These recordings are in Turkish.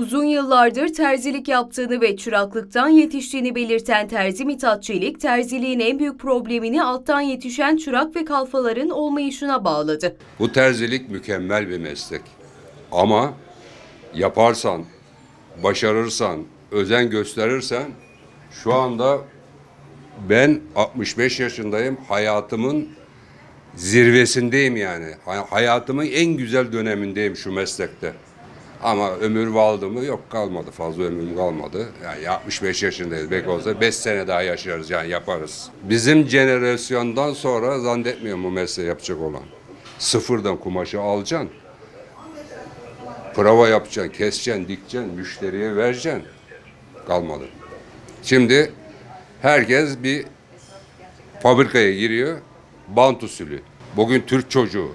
Uzun yıllardır terzilik yaptığını ve çıraklıktan yetiştiğini belirten terzi Mithat Çelik, terziliğin en büyük problemini alttan yetişen çırak ve kalfaların olmayışına bağladı. Bu terzilik mükemmel bir meslek. Ama yaparsan, başarırsan, özen gösterirsen şu anda ben 65 yaşındayım. Hayatımın zirvesindeyim yani. Hay- Hayatımın en güzel dönemindeyim şu meslekte. Ama ömür vardı mı? Yok kalmadı. Fazla ömrüm kalmadı. Yani 65 yaşındayız. Belki olsa 5 sene daha yaşarız yani yaparız. Bizim jenerasyondan sonra zannetmiyorum bu mesleği yapacak olan. Sıfırdan kumaşı alacaksın. Prova yapacaksın, keseceksin, dikeceksin, müşteriye vereceksin. Kalmadı. Şimdi herkes bir fabrikaya giriyor. Bant usulü. Bugün Türk çocuğu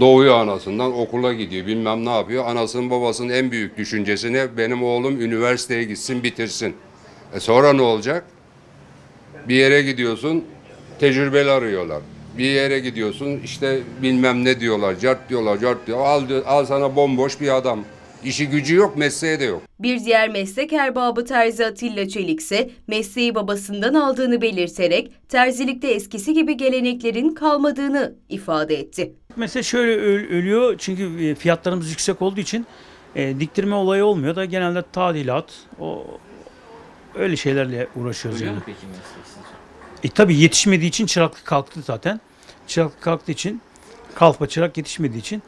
doğuyor anasından okula gidiyor bilmem ne yapıyor. Anasının babasının en büyük düşüncesi ne? Benim oğlum üniversiteye gitsin bitirsin. E sonra ne olacak? Bir yere gidiyorsun tecrübeli arıyorlar. Bir yere gidiyorsun işte bilmem ne diyorlar, cart diyorlar, cart diyor. Al, al sana bomboş bir adam. İşi gücü yok, mesleği de yok. Bir diğer meslek erbabı terzi Atilla Çelik ise mesleği babasından aldığını belirterek terzilikte eskisi gibi geleneklerin kalmadığını ifade etti. Mesela şöyle öl- ölüyor çünkü e, fiyatlarımız yüksek olduğu için e, diktirme olayı olmuyor da genelde tadilat o öyle şeylerle uğraşıyoruz Ölüyor yani. mu peki meslek? E tabii yetişmediği için çıraklık kalktı zaten. Çıraklık kalktığı için kalfa çırak yetişmediği için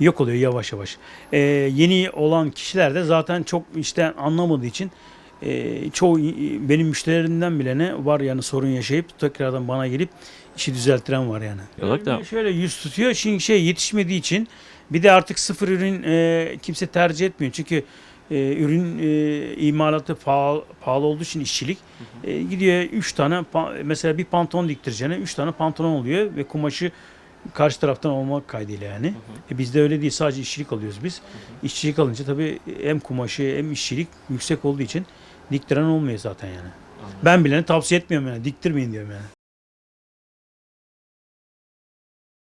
yok oluyor yavaş yavaş. E, yeni olan kişiler de zaten çok işte anlamadığı için e, çoğu benim müşterilerimden bile ne var yani sorun yaşayıp tekrardan bana gelip işi düzelttiren var yani. Da- Ee, Şöyle yüz tutuyor çünkü şey yetişmediği için bir de artık sıfır ürün e, kimse tercih etmiyor. Çünkü e, ürün e, imalatı pahalı, pahalı olduğu için işçilik e, gidiyor 3 tane mesela bir pantolon diktireceğine 3 tane pantolon oluyor ve kumaşı karşı taraftan olmak kaydıyla yani. E, bizde öyle değil sadece işçilik alıyoruz biz. İşçilik alınca tabii hem kumaşı hem işçilik yüksek olduğu için diktiren olmuyor zaten yani. Ben bilene tavsiye etmiyorum yani diktirmeyin diyorum yani.